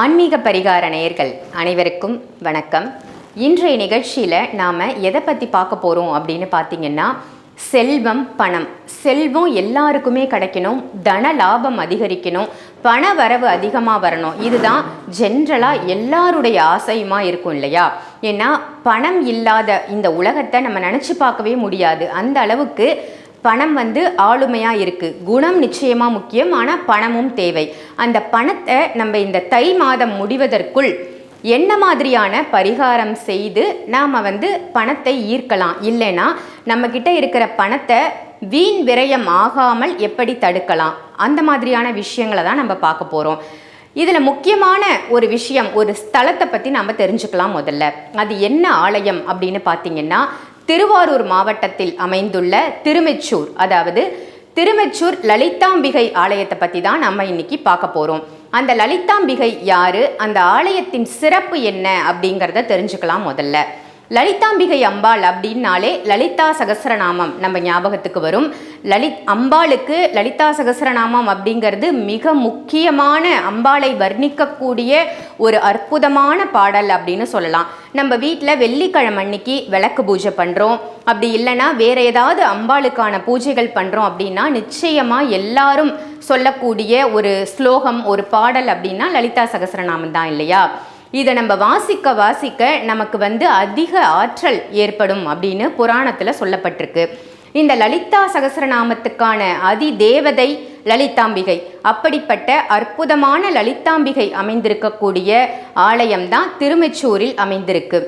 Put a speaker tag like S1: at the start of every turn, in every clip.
S1: ஆன்மீக பரிகார நேயர்கள் அனைவருக்கும் வணக்கம். இன்றைய நிகழ்ச்சியில் நாம் எதை பற்றி பார்க்க போகிறோம் அப்படின்னு பார்த்தீங்கன்னா செல்வம் பணம். செல்வம் எல்லாருக்குமே கிடைக்கணும். தன லாபம் அதிகரிக்கணும். பண வரவு அதிகமாக வரணும். இதுதான் ஜென்ரலாக எல்லாருடைய ஆசையுமா இருக்கும் இல்லையா? ஏன்னா பணம் இல்லாத இந்த உலகத்தை நம்ம நினச்சி பார்க்கவே முடியாது. அந்த அளவுக்கு பணம் வந்து ஆளுமையாக இருக்குது குணம் நிச்சயமாக முக்கியம் ஆனால் பணமும் தேவை. அந்த பணத்தை நம்ம இந்த தை மாதம் முடிவதற்குள் என்ன மாதிரியான பரிகாரம் செய்து நாம் வந்து பணத்தை ஈர்க்கலாம்? இல்லைன்னா நம்மக்கிட்ட இருக்கிற பணத்தை வீண் விரயம் ஆகாமல் எப்படி தடுக்கலாம்? அந்த மாதிரியான விஷயங்களை தான் நம்ம பார்க்க போகிறோம் இதில் முக்கியமான ஒரு விஷயம் ஒரு ஸ்தலத்தை பற்றி நம்ம தெரிஞ்சுக்கலாம் முதல்ல. அது என்ன ஆலயம் அப்படின்னு பார்த்தீங்கன்னா திருவாரூர் மாவட்டத்தில் அமைந்துள்ள திருமெச்சூர் அதாவது திருமெச்சூர் லலிதாம்பிகை ஆலயத்தை பற்றி தான் நம்ம இன்னைக்கு பார்க்க போகிறோம் அந்த லலிதாம்பிகை யாரு? அந்த ஆலயத்தின் சிறப்பு என்ன? அப்படிங்கிறத தெரிஞ்சுக்கலாம் முதல்ல. லலிதாம்பிகை அம்பாள் அப்படின்னாலே லலிதா சகஸ்ரநாமம் நம்ம ஞாபகத்துக்கு வரும். லலித் அம்பாளுக்கு லலிதா சகஸ்ரநாமம் அப்படிங்கிறது மிக முக்கியமான அம்பாளை வர்ணிக்கக்கூடிய ஒரு அற்புதமான பாடல் அப்படின்னு சொல்லலாம். நம்ம வீட்டில் வெள்ளிக்கிழமை அன்னைக்கு விளக்கு பூஜை பண்ணுறோம் அப்படி இல்லைன்னா வேற ஏதாவது அம்பாளுக்கான பூஜைகள் பண்ணுறோம் அப்படின்னா நிச்சயமாக எல்லாரும் சொல்லக்கூடிய ஒரு ஸ்லோகம் ஒரு பாடல் அப்படின்னா லலிதா சகசரநாமம் தான் இல்லையா? இதை நம்ம வாசிக்க வாசிக்க நமக்கு வந்து அதிக ஆற்றல் ஏற்படும் அப்படின்னு புராணத்தில் சொல்லப்பட்டிருக்கு. இந்த லலிதா சகசரநாமத்துக்கான அதி தேவதை லலிதாம்பிகை அப்படிப்பட்ட அற்புதமான லலிதாம்பிகை அமைந்திருக்கக்கூடிய ஆலயம்தான் திருமெச்சூரில் அமைந்திருக்கு.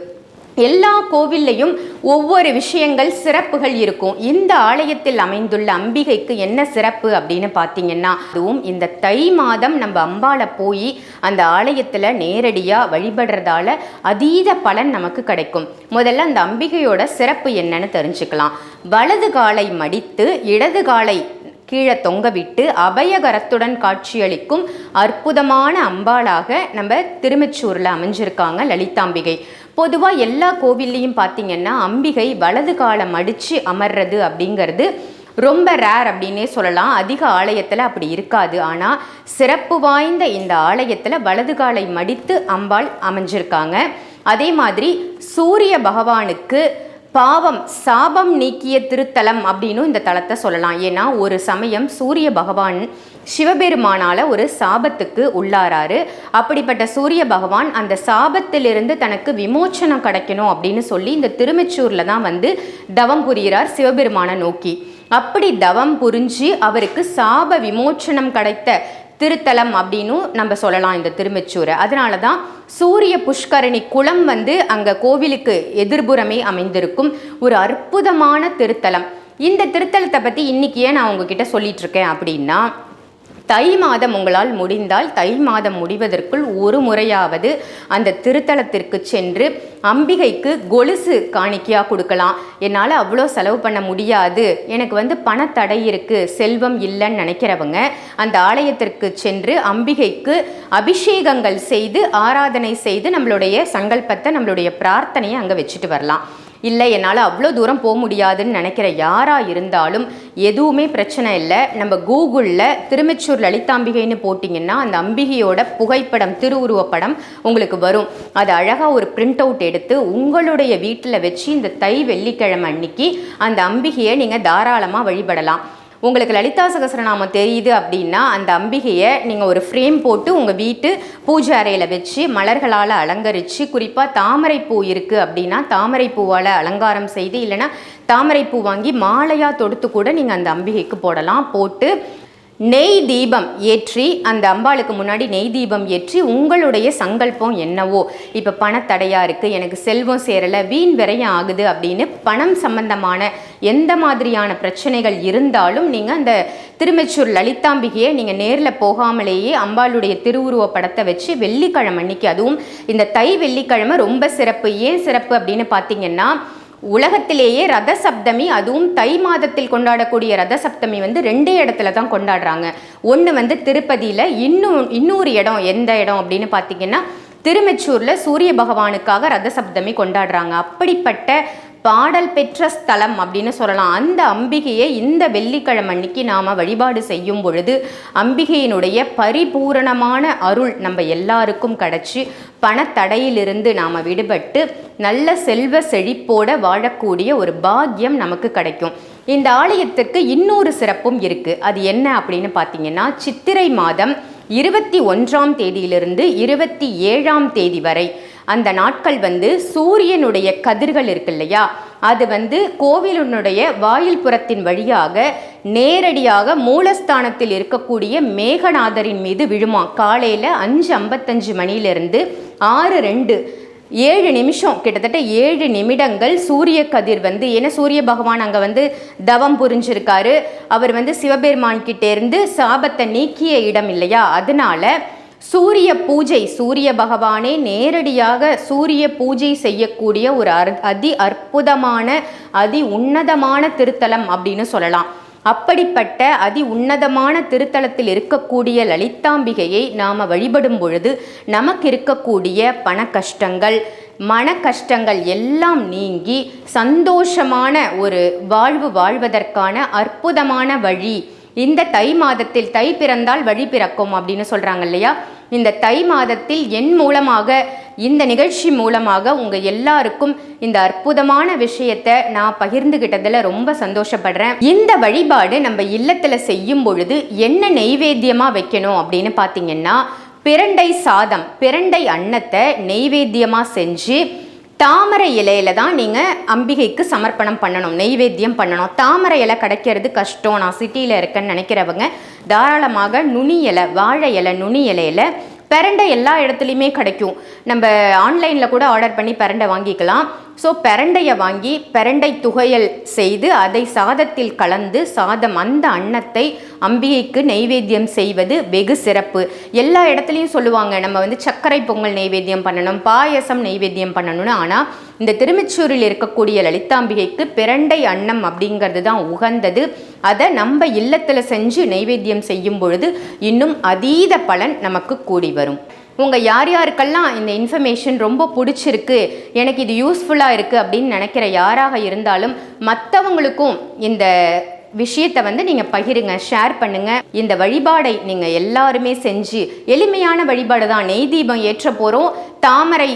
S1: எல்லா கோவில்லையும் ஒவ்வொரு விஷயங்கள் சிறப்புகள் இருக்கும். இந்த ஆலயத்தில் அமைந்துள்ள அம்பிகைக்கு என்ன சிறப்பு அப்படின்னு பார்த்தீங்கன்னா அதுவும் இந்த தை மாதம் நம்ம அம்பாளை போய் அந்த ஆலயத்தில் நேரடியாக வழிபடுறதால அதீத பலன் நமக்கு கிடைக்கும். முதல்ல அந்த அம்பிகையோட சிறப்பு என்னன்னு தெரிஞ்சுக்கலாம். வலது காலை மடித்து இடது காலை கீழே தொங்க விட்டு அபயகரத்துடன் காட்சியளிக்கும் அற்புதமான அம்பாளாக நம்ம திருமச்சூரில் அமைஞ்சிருக்காங்க லலிதாம்பிகை. பொதுவாக எல்லா கோவில்லையும் பார்த்தீங்கன்னா அம்பிகை வலது காலை மடித்து அமர்றது அப்படிங்கிறது ரொம்ப ரேர் அப்படின்னே சொல்லலாம். அதிக ஆலயத்தில் அப்படி இருக்காது. ஆனால் சிறப்பு வாய்ந்த இந்த ஆலயத்தில் வலது காலை மடித்து அம்பாள் அமைஞ்சிருக்காங்க. அதே மாதிரி சூரிய பகவானுக்கு பாவம் சாபம் நீக்கிய திருத்தலம் அப்படின்னு இந்த தலத்தை சொல்லலாம். ஏன்னா ஒரு சமயம் சூரிய பகவான் சிவபெருமானால ஒரு சாபத்துக்கு உள்ளாராரு. அப்படிப்பட்ட சூரிய பகவான் அந்த சாபத்திலிருந்து தனக்கு விமோச்சனம் கிடைக்கணும் அப்படின்னு சொல்லி இந்த திருமச்சூரில் தான் வந்து தவம் புரிகிறார் சிவபெருமானை நோக்கி. அப்படி தவம் புரிஞ்சு அவருக்கு சாப விமோச்சனம் கிடைத்த திருத்தலம் அப்படின்னும் நம்ம சொல்லலாம் இந்த திருமெச்சூரை. அதனால தான் சூரிய புஷ்கரணி குளம் வந்து அங்கே கோவிலுக்கு எதிர்புறமே அமைந்திருக்கும் ஒரு அற்புதமான திருத்தலம். இந்த திருத்தலத்தை பற்றி இன்னைக்கு ஏன் நான் உங்ககிட்ட சொல்லிகிட்ருக்கேன் அப்படின்னா தை மாதம் உங்களால் முடிந்தால் தை மாதம் முடிவதற்குள் ஒரு முறையாவது அந்த திருத்தலத்திற்கு சென்று அம்பிகைக்கு கொலுசு காணிக்கையாக கொடுக்கலாம். என்னால் அவ்வளோ செலவு பண்ண முடியாது. எனக்கு வந்து பணத்தடை இருக்குது செல்வம் இல்லைன்னு நினைக்கிறவங்க அந்த ஆலயத்திற்கு சென்று அம்பிகைக்கு அபிஷேகங்கள் செய்து ஆராதனை செய்து நம்மளுடைய சங்கல்பத்தை நம்மளுடைய பிரார்த்தனையை அங்கே வச்சுட்டு வரலாம். இல்லை என்னால் அவ்வளோ தூரம் போக முடியாதுன்னு நினைக்கிற யாராக இருந்தாலும் எதுவுமே பிரச்சனை இல்லை. நம்ம கூகுளில் திருமச்சூர் லலிதாம்பிகைன்னு போட்டிங்கன்னா அந்த அம்பிகையோட புகைப்படம் திருவுருவப்படம் உங்களுக்கு வரும். அது அழகாக ஒரு பிரிண்ட் அவுட் எடுத்து உங்களுடைய வீட்டில் வச்சு இந்த தை வெள்ளிக்கிழமை அன்னைக்கு அந்த அம்பிகையை நீங்கள் தாராளமாக வழிபடலாம். உங்களுக்கு லலிதா சகசரநாமம் தெரியுது அப்படின்னா அந்த அம்பிகையை நீங்கள் ஒரு ஃப்ரேம் போட்டு உங்கள் வீட்டு பூஜை அறையில் வச்சு மலர்களால் அலங்கரித்து குறிப்பாக தாமரைப்பூ இருக்குது அப்படின்னா தாமரைப்பூவால் அலங்காரம் செய்து இல்லைன்னா தாமரைப்பூ வாங்கி மாலையாக தொடுத்து கூட நீங்கள் அந்த அம்பிகைக்கு போடலாம். போட்டு நெய் தீபம் ஏற்றி அந்த அம்பாளுக்கு முன்னாடி நெய் தீபம் ஏற்றி உங்களுடைய சங்கல்பம் என்னவோ? இப்போ பணத்தடையாக இருக்குது எனக்கு செல்வம் சேரலை வீண் விரையம் ஆகுது அப்படின்னு பணம் சம்பந்தமான எந்த மாதிரியான பிரச்சனைகள் இருந்தாலும் நீங்கள் அந்த திருமச்சூர் லலிதாம்பிகையை நீங்கள் நேரில் போகாமலேயே அம்பாளுடைய திருவுருவ படத்தை வச்சு வெள்ளிக்கிழமை அன்னைக்கு அதுவும் இந்த தை வெள்ளிக்கிழமை ரொம்ப சிறப்பு. ஏன் சிறப்பு அப்படின்னு பார்த்தீங்கன்னா உலகத்திலேயே ரத சப்தமி அதுவும் தை மாதத்தில் கொண்டாடக்கூடிய ரத சப்தமி வந்து ரெண்டே இடத்துல தான் கொண்டாடுறாங்க. ஒன்று வந்து திருப்பதியில் இன்னும் இன்னொரு இடம் எந்த இடம் அப்படின்னு பார்த்தீங்கன்னா திருமெச்சூரில் சூரிய பகவானுக்காக ரத சப்தமி கொண்டாடுறாங்க. அப்படிப்பட்ட பாடல் பெற்ற ஸ்தலம் அப்படின்னு சொல்லலாம். அந்த அம்பிகையை இந்த வெள்ளிக்கிழமை அன்னைக்கு நாம் வழிபாடு செய்யும் பொழுது அம்பிகையினுடைய பரிபூரணமான அருள் நம்ம எல்லாருக்கும் கிடச்சி பணத்தடையிலிருந்து நாம் விடுபட்டு நல்ல செல்வ செழிப்போட வாழக்கூடிய ஒரு பாக்கியம் நமக்கு கிடைக்கும். இந்த ஆலயத்துக்கு இன்னொரு சிறப்பும் இருக்குது அது என்ன அப்படின்னு பார்த்தீங்கன்னா சித்திரை மாதம் இருபத்தி ஒன்றாம் தேதியிலிருந்து இருபத்தி ஏழாம் தேதி வரை. அந்த நாட்கள் வந்து சூரியனுடைய கதிர்கள் இருக்கு இல்லையா? அது வந்து கோவிலுடைய வாயில் புறத்தின் வழியாக நேரடியாக மூலஸ்தானத்தில் இருக்கக்கூடிய மேகநாதரின் மீது விழுமா? காலையில் அஞ்சு ஐம்பத்தஞ்சு மணியிலிருந்து ஆறு ரெண்டு ஏழு நிமிஷம் கிட்டத்தட்ட ஏழு நிமிடங்கள் சூரிய கதிர் வந்து ஏன்னா சூரிய பகவான் அங்கே வந்து தவம் புரிஞ்சிருக்காரு. அவர் வந்து சிவபெருமான் இருந்து சாபத்தை நீக்கிய இடம் இல்லையா? அதனால சூரிய பூஜை சூரிய பகவானே நேரடியாக சூரிய பூஜை செய்யக்கூடிய ஒரு அதி அற்புதமான அதி உன்னதமான திருத்தலம் அப்படின்னு சொல்லலாம். அப்படிப்பட்ட அதி உன்னதமான திருத்தலத்தில் இருக்கக்கூடிய லலிதாம்பிகையை நாம் வழிபடும் பொழுது நமக்கு இருக்கக்கூடிய பண கஷ்டங்கள் மன கஷ்டங்கள் எல்லாம் நீங்கி சந்தோஷமான ஒரு வாழ்வு வாழ்வதற்கான அற்புதமான வழி இந்த தை மாதத்தில் தை பிறந்தால் வழி பிறக்கும் அப்படின்னு சொல்கிறாங்க இல்லையா? இந்த தை மாதத்தில் என் மூலமாக இந்த நிகழ்ச்சி மூலமாக உங்கள் எல்லாருக்கும் இந்த அற்புதமான விஷயத்தை நான் பகிர்ந்துகிட்டதில் ரொம்ப சந்தோஷப்படுறேன். இந்த வழிபாடு நம்ம இல்லத்தில் செய்யும் பொழுது என்ன நெய்வேத்தியமாக வைக்கணும் அப்படின்னு பார்த்தீங்கன்னா பிரண்டை சாதம் பிரண்டை அன்னத்தை நெய்வேத்தியமாக செஞ்சு தாமரை இலையில தான் நீங்கள் அம்பிகைக்கு சமர்ப்பணம் பண்ணணும் நெய்வேத்தியம் பண்ணணும். தாமரை இலை கிடைக்கிறது கஷ்டம். நான் சிட்டியில் இருக்கேன்னு நினைக்கிறவங்க தாராளமாக நுனி இலை வாழை இலை நுனி இலையில பெரண்டை எல்லா இடத்துலையுமே கிடைக்கும். நம்ம ஆன்லைனில் கூட ஆர்டர் பண்ணி பெரண்டை வாங்கிக்கலாம். ஸோ பெரண்டையை வாங்கி பெரண்டை துகையல் செய்து அதை சாதத்தில் கலந்து சாதம் அந்த அன்னத்தை அம்பிகைக்கு நெய்வேத்தியம் செய்வது வெகு சிறப்பு. எல்லா இடத்துலையும் சொல்லுவாங்க நம்ம வந்து சர்க்கரை பொங்கல் நெய்வேத்தியம் பண்ணணும் பாயசம் நெய்வேத்தியம் பண்ணணும்னு. ஆனால் இந்த திருமிச்சூரில் இருக்கக்கூடிய லலிதாம்பிகைக்கு பிரண்டை அன்னம் அப்படிங்கிறது தான் உகந்தது. அதை நம்ம இல்லத்தில் செஞ்சு நைவேத்தியம் செய்யும் பொழுது இன்னும் அதீத பலன் நமக்கு கூடி வரும். உங்கள் யார் யாருக்கெல்லாம் இந்த இன்ஃபர்மேஷன் ரொம்ப பிடிச்சிருக்கு எனக்கு இது யூஸ்ஃபுல்லாக இருக்குது அப்படின்னு நினைக்கிற யாராக இருந்தாலும் மற்றவங்களுக்கும் இந்த விஷயத்தை வந்து நீங்கள் பகிருங்க ஷேர் பண்ணுங்கள் இந்த வழிபாடை நீங்கள் எல்லாருமே செஞ்சு எளிமையான வழிபாடு தான். நெய் தீபம் ஏற்ற போகிறோம் தாமரை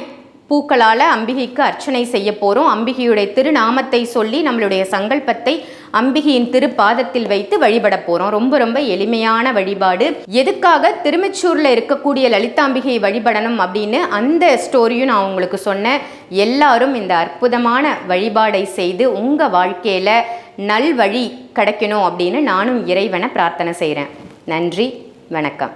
S1: பூக்களால் அம்பிகைக்கு அர்ச்சனை செய்ய போகிறோம் அம்பிகையுடைய திருநாமத்தை சொல்லி நம்மளுடைய சங்கல்பத்தை அம்பிகையின் திருப்பாதத்தில் வைத்து வழிபட போகிறோம் ரொம்ப ரொம்ப எளிமையான வழிபாடு. எதுக்காக திருமிச்சூரில் இருக்கக்கூடிய லலிதாம்பிகையை வழிபடணும் அப்படின்னு அந்த ஸ்டோரியும் நான் உங்களுக்கு சொன்னேன். எல்லாரும் இந்த அற்புதமான வழிபாடை செய்து உங்கள் வாழ்க்கையில் நல்வழி கிடைக்கணும் அப்படின்னு நானும் இறைவனை பிரார்த்தனை செய்கிறேன் நன்றி வணக்கம்.